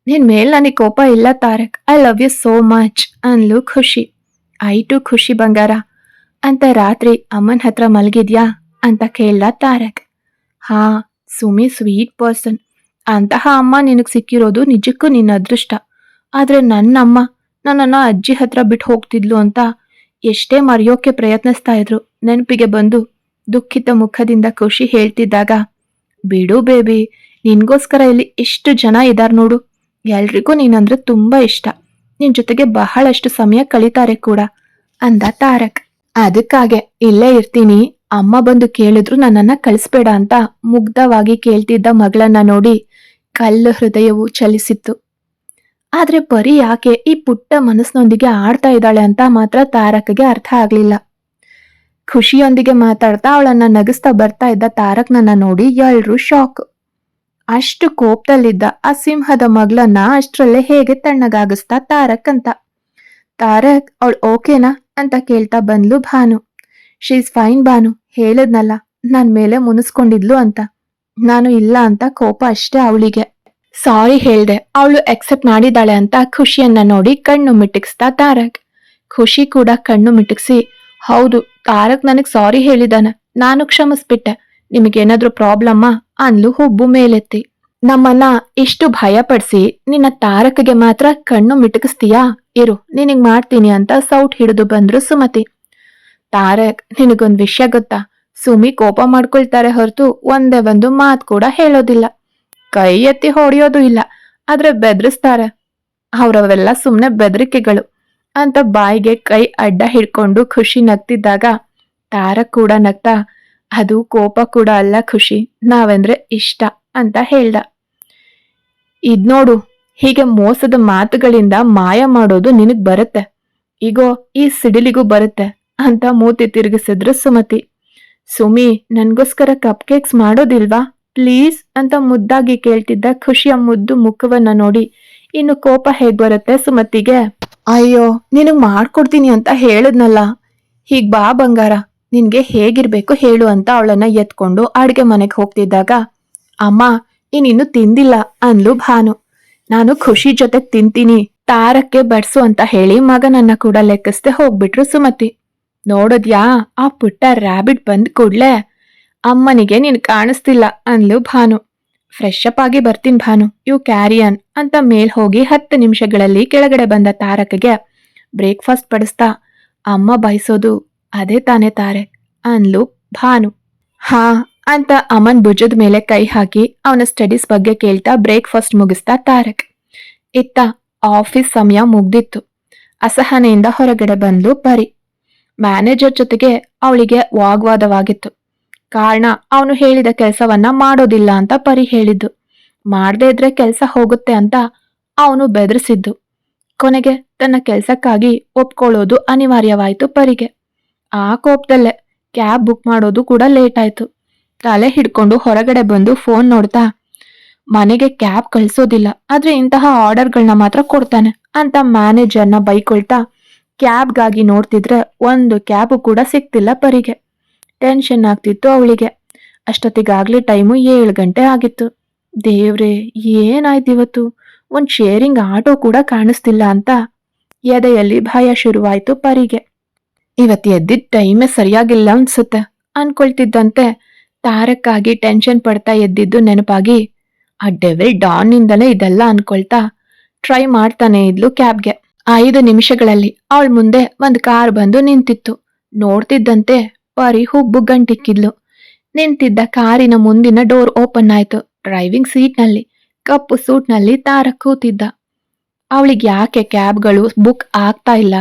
ನಿನ್ ಮೇಲ್ ನನಗೆ ಕೋಪ ಇಲ್ಲ Tarak. I love you so much Anbu Khushi. I to ಖುಷಿ ಬಂಗಾರ. ಅಂತ ರಾತ್ರಿ ಅಮ್ಮನ ಹತ್ರ ಮಲಗಿದ್ಯಾ? ಅಂತ ಕೇಳ್ದ ತಾರಕ್. ಹಾ, ಸುಮಿ ಸ್ವೀಟ್ ಪರ್ಸನ್ ಅಂತಹ ಅಮ್ಮ ನಿನಗ್ ಸಿಕ್ಕಿರೋದು ನಿಜಕ್ಕೂ ನಿನ್ನ ಅದೃಷ್ಟ. ಆದ್ರೆ ನನ್ನ ಅಮ್ಮ ನನ್ನನ್ನ ಅಜ್ಜಿ ಹತ್ರ ಬಿಟ್ಟು ಹೋಗ್ತಿದ್ಲು ಅಂತ ಎಷ್ಟೇ ಮರೆಯೋಕೆ ಪ್ರಯತ್ನಿಸ್ತಾ ಇದ್ರು. ನೆನಪಿಗೆ ಬಂದು ದುಃಖಿತ ಮುಖದಿಂದ ಖುಷಿ ಹೇಳ್ತಿದ್ದಾಗ ಬಿಡು ಬೇಬಿ, ನಿನ್ಗೋಸ್ಕರ ಇಲ್ಲಿ ಎಷ್ಟು ಜನ ಇದಾರ್ ನೋಡು. ಎಲ್ರಿಗೂ ನೀನಂದ್ರೆ ತುಂಬಾ ಇಷ್ಟ. ನಿನ್ ಜೊತೆಗೆ ಬಹಳಷ್ಟು ಸಮಯ ಕಳೀತಾರೆ ಕೂಡ, ಅಂದ ತಾರಕ್. ಅದಕ್ಕಾಗೆ ಇಲ್ಲೇ ಇರ್ತೀನಿ, ಅಮ್ಮ ಬಂದು ಕೇಳಿದ್ರು ನನ್ನನ್ನ ಕಳಿಸ್ಬೇಡ ಅಂತ ಮುಗ್ಧವಾಗಿ ಕೇಳ್ತಿದ್ದ ಮಗಳನ್ನ ನೋಡಿ ಕಲ್ಲು ಹೃದಯವು ಚಲಿಸಿತ್ತು. ಆದ್ರೆ ಪರಿ ಯಾಕೆ ಈ ಪುಟ್ಟ ಮನಸ್ಸಿನೊಂದಿಗೆ ಆಡ್ತಾ ಇದ್ದಾಳೆ ಅಂತ ಮಾತ್ರ ತಾರಕ್ಗೆ ಅರ್ಥ ಆಗ್ಲಿಲ್ಲ. ಖುಷಿಯೊಂದಿಗೆ ಮಾತಾಡ್ತಾ ಅವಳನ್ನ ನಗಿಸ್ತಾ ಬರ್ತಾ ಇದ್ದ ತಾರಕ್ನನ್ನ ನೋಡಿ ಎಲ್ರೂ ಶಾಕ್. ಅಷ್ಟು ಕೋಪದಲ್ಲಿದ್ದ ಆ ಸಿಂಹದ ಮಗಳನ್ನ ಅಷ್ಟರಲ್ಲೇ ಹೇಗೆ ತಣ್ಣಗಾಗಿಸ್ತಾ ತಾರಕ್ ಅಂತ. ತಾರಕ್, ಅವಳು ಓಕೆನಾ? ಅಂತ ಕೇಳ್ತಾ ಬಂದ್ಲು ಭಾನು. ಶೀಸ್ ಫೈನ್ ಭಾನು. ಹೇಳದ್ನಲ್ಲ. ನನ್ ಮೇಲೆ ಮುನಿಸ್ಕೊಂಡಿದ್ಲು ಅಂತ. ನಾನು ಇಲ್ಲ ಅಂತ ಕೋಪ ಅಷ್ಟೇ ಅವಳಿಗೆ. ಸಾರಿ ಹೇಳ್ದೆ. ಅವಳು ಎಕ್ಸೆಪ್ಟ್ ಮಾಡಿದಾಳೆ ಅಂತ ಖುಷಿಯನ್ನ ನೋಡಿ ಕಣ್ಣು ಮಿಟಿಕ್ಸ್ತಾ ತಾರಕ್. ಖುಷಿ ಕೂಡ ಕಣ್ಣು ಮಿಟುಕ್ಸಿ. ಹೌದು, ತಾರಕ್ ನನಗ್ ಸಾರಿ ಹೇಳಿದಾನ. ನಾನು ಕ್ಷಮಿಸ್ಬಿಟ್ಟೆ. ನಿಮಗೇನಾದ್ರೂ ಪ್ರಾಬ್ಲಮ್ಮಾ? ಅನ್ಲು ಹುಬ್ಬು ಮೇಲೆತ್ತಿ. ನಮ್ಮನ್ನ ಇಷ್ಟು ಭಯಪಡಿಸಿ ನಿನ್ನ ತಾರಕ್ಗೆ ಮಾತ್ರ ಕಣ್ಣು ಮಿಟುಕಿಸ್ತೀಯಾ? ಇರು, ನಿನಗ್ ಮಾಡ್ತೀನಿ ಅಂತ ಸೌಟ್ ಹಿಡಿದು ಬಂದ್ರು ಸುಮತಿ. ತಾರಕ್, ನಿನಗೊಂದ್ ವಿಷಯ ಗೊತ್ತಾ? ಸುಮಿ ಕೋಪ ಮಾಡ್ಕೊಳ್ತಾರೆ ಹೊರತು ಒಂದೇ ಒಂದು ಮಾತು ಕೂಡ ಹೇಳೋದಿಲ್ಲ. ಕೈ ಎತ್ತಿ ಹೊಡೆಯೋದು ಇಲ್ಲ, ಆದ್ರೆ ಬೆದರಿಸ್ತಾರೆ. ಅವ್ರವೆಲ್ಲ ಸುಮ್ಮನೆ ಬೆದರಿಕೆಗಳು. ಅಂತ ಬಾಯಿಗೆ ಕೈ ಅಡ್ಡ ಹಿಡ್ಕೊಂಡು ಖುಷಿ ನಗ್ತಿದ್ದಾಗ ತಾರ ಕೂಡ ನಗ್ತಾ, ಅದು ಕೋಪ ಕೂಡ ಅಲ್ಲ ಖುಷಿ, ನಾವೆಂದ್ರೆ ಇಷ್ಟ ಅಂತ ಹೇಳ್ದ. ಇದ್ನೋಡು ಹೀಗೆ ಮೋಸದ ಮಾತುಗಳಿಂದ ಮಾಯ ಮಾಡೋದು ನಿನಗ್ ಬರುತ್ತೆ. ಈಗೋ ಈ ಸಿಡಿಲಿಗೂ ಬರುತ್ತೆ ಅಂತ ಮೂತಿ ತಿರುಗಿಸಿದ್ರು ಸುಮತಿ. ಸುಮಿ, ನನ್ಗೋಸ್ಕರ ಕಪ್ ಕೇಕ್ಸ್ ಮಾಡೋದಿಲ್ವಾ? ಪ್ಲೀಸ್ ಅಂತ ಮುದ್ದಾಗಿ ಕೇಳ್ತಿದ್ದ ಖುಷಿಯ ಮುದ್ದು ಮುಖವನ್ನ ನೋಡಿ, ಇನ್ನು ಕೋಪ ಹೇಗ್ ಬರುತ್ತೆ ಸುಮತಿಗೆ? ಅಯ್ಯೋ, ನಿನಗೆ ಮಾಡ್ಕೊಡ್ತೀನಿ ಅಂತ ಹೇಳದ್ನಲ್ಲ? ಹೀಗ್ ಬಾ ಬಂಗಾರ, ನಿನ್ಗೆ ಹೇಗಿರ್ಬೇಕು ಹೇಳು ಅಂತ ಅವಳನ್ನ ಎತ್ಕೊಂಡು ಅಡುಗೆ ಮನೆಗೆ ಹೋಗ್ತಿದ್ದಾಗ, ಅಮ್ಮ ನೀನಿನ್ನು ತಿಂದಿಲ್ಲ ಅಂದ್ಲು ಭಾನು. ನಾನು ಖುಷಿ ಜೊತೆ ತಿಂತೀನಿ, ತಾರಕ್ಕೆ ಬಡ್ಸು ಅಂತ ಹೇಳಿ ಮಗನನ್ನ ಕೂಡ ಲೆಕ್ಕಿಸ್ದೆ ಹೋಗ್ಬಿಟ್ರು ಸುಮತಿ. ನೋಡೋದ್ಯಾ, ಆ ಪುಟ್ಟ ರ್ಯಾಬಿಟ್ ಬಂದ್ ಕೂಡ್ಲೆ ಅಮ್ಮನಿಗೆ ನೀನ್ ಕಾಣಿಸ್ತಿಲ್ಲ ಅಂದ್ಲು ಭಾನು. ಫ್ರೆಶ್ ಅಪ್ ಆಗಿ ಬರ್ತೀನಿ ಭಾನು. ಯು ಕ್ಯಾರಿಯನ್ ಅಂತ ಮೇಲ್ ಹೋಗಿ ಹತ್ತು ನಿಮಿಷಗಳಲ್ಲಿ ಕೆಳಗಡೆ ಬಂದ ತಾರಕಗೆ ಬ್ರೇಕ್ಫಾಸ್ಟ್ ಪಡಿಸ್ತಾ ಅಮ್ಮ ಬಯಸೋದು ಅದೇ ತಾನೇ ತಾರೆ ಅನ್ಲು ಭಾನು. ಹಾ ಅಂತ ಅಮನ್ ಭುಜದ ಮೇಲೆ ಕೈ ಹಾಕಿ ಅವನ ಸ್ಟಡೀಸ್ ಬಗ್ಗೆ ಕೇಳ್ತಾ ಬ್ರೇಕ್ಫಾಸ್ಟ್ ಮುಗಿಸ್ತಾ ತಾರಕ್. ಇತ್ತ ಆಫೀಸ್ ಸಮಯ ಮುಗ್ದಿತ್ತು. ಅಸಹನೆಯಿಂದ ಹೊರಗಡೆ ಬಂದು ಪರಿ. ಮ್ಯಾನೇಜರ್ ಜೊತೆಗೆ ಅವಳಿಗೆ ವಾಗ್ವಾದವಾಗಿತ್ತು. ಕಾರಣ ಅವನು ಹೇಳಿದ ಕೆಲಸವನ್ನ ಮಾಡೋದಿಲ್ಲ ಅಂತ ಪರಿ ಹೇಳಿದ್ದು. ಮಾಡದೇ ಇದ್ರೆ ಕೆಲಸ ಹೋಗುತ್ತೆ ಅಂತ ಅವನು ಬೆದರಿಸಿದ್ದು. ಕೊನೆಗೆ ತನ್ನ ಕೆಲಸಕ್ಕಾಗಿ ಒಪ್ಕೊಳ್ಳೋದು ಅನಿವಾರ್ಯವಾಯಿತು ಪರಿಗೆ. ಆ ಕೋಪದಲ್ಲೇ ಕ್ಯಾಬ್ ಬುಕ್ ಮಾಡೋದು ಕೂಡ ಲೇಟ್ ಆಯ್ತು. ತಲೆ ಹಿಡ್ಕೊಂಡು ಹೊರಗಡೆ ಬಂದು ಫೋನ್ ನೋಡ್ತಾ, ಮನೆಗೆ ಕ್ಯಾಬ್ ಕಳಿಸೋದಿಲ್ಲ, ಆದ್ರೆ ಇಂತಹ ಆರ್ಡರ್ಗಳನ್ನ ಮಾತ್ರ ಕೊಡ್ತಾನೆ ಅಂತ ಮ್ಯಾನೇಜರ್ನ ಬೈಕೊಳ್ತಾ, ಕ್ಯಾಬ್ಗಾಗಿ ನೋಡ್ತಿದ್ರೆ ಒಂದು ಕ್ಯಾಬ್ ಕೂಡ ಸಿಕ್ತಿಲ್ಲ ಪರಿಗೆ. ಟೆನ್ಷನ್ ಆಗ್ತಿತ್ತು ಅವಳಿಗೆ. ಅಷ್ಟೊತ್ತಿಗಾಗ್ಲೇ ಟೈಮು ಏಳು ಗಂಟೆ ಆಗಿತ್ತು. ದೇವ್ರೆ, ಏನಾಯ್ತು ಇವತ್ತು? ಒಂದು ಶೇರಿಂಗ್ ಆಟೋ ಕೂಡ ಕಾಣಿಸ್ತಿಲ್ಲ ಅಂತ ಎದೆಯಲ್ಲಿ ಭಯ ಶುರುವಾಯ್ತು ಪರಿಗೆ. ಇವತ್ತು ಎದ್ದಿದ್ದ ಟೈಮೇ ಸರಿಯಾಗಿಲ್ಲ ಅನ್ಸುತ್ತೆ ಅನ್ಕೊಳ್ತಿದ್ದಂತೆ ತಾರಕ್ಕಾಗಿ ಟೆನ್ಷನ್ ಪಡ್ತಾ ಎದ್ದಿದ್ದು ನೆನಪಾಗಿ ಆ ಡೆವಿಲ್ ಡಾನ್ನಿಂದಲೇ ಇದೆಲ್ಲ ಅನ್ಕೊಳ್ತಾ ಟ್ರೈ ಮಾಡ್ತಾನೆ ಇದ್ಲು ಕ್ಯಾಬ್ಗೆ. ಐದು ನಿಮಿಷಗಳಲ್ಲಿ ಅವಳ ಮುಂದೆ ಒಂದು ಕಾರ್ ಬಂದು ನಿಂತಿತ್ತು. ನೋಡ್ತಿದ್ದಂತೆ ಪರಿ ಹುಬ್ಬು ಗಂಟಿಕ್ಕಿದ್ಲು. ನಿಂತಿದ್ದ ಕಾರಿನ ಮುಂದಿನ ಡೋರ್ ಓಪನ್ ಆಯ್ತು. ಡ್ರೈವಿಂಗ್ ಸೀಟ್ನಲ್ಲಿ, ಕಪ್ಪು ಸೂಟ್ನಲ್ಲಿ ತಾರ ಕೂತಿದ್ದ. ಅವಳಿಗೆ ಯಾಕೆ ಕ್ಯಾಬ್ಗಳು ಬುಕ್ ಆಗ್ತಾ ಇಲ್ಲ?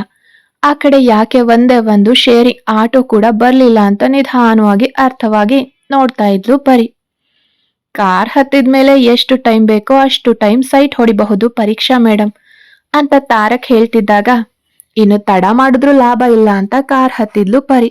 ಆ ಕಡೆ ಯಾಕೆ ಒಂದೇ ಒಂದು ಶೇರಿ ಆಟೋ ಕೂಡ ಬರಲಿಲ್ಲ ಅಂತ ನಿಧಾನವಾಗಿ ಅರ್ಥವಾಗಿ ನೋಡ್ತಾ ಇದ್ಲು ಪರಿ. ಕಾರ್ ಹತ್ತಿದ ಮೇಲೆ ಎಷ್ಟು ಟೈಮ್ ಬೇಕೋ ಅಷ್ಟು ಟೈಮ್ ಸೈಟ್ ಹೊಡಿಬಹುದು ಪರೀಕ್ಷಾ ಮೇಡಮ್ ಅಂತ ತಾರಕ್ ಹೇಳ್ತಿದ್ದಾಗ, ಇನ್ನು ತಡ ಮಾಡಿದ್ರು ಲಾಭ ಇಲ್ಲ ಅಂತ ಕಾರ್ ಹತ್ತಿದ್ಲು ಪರಿ.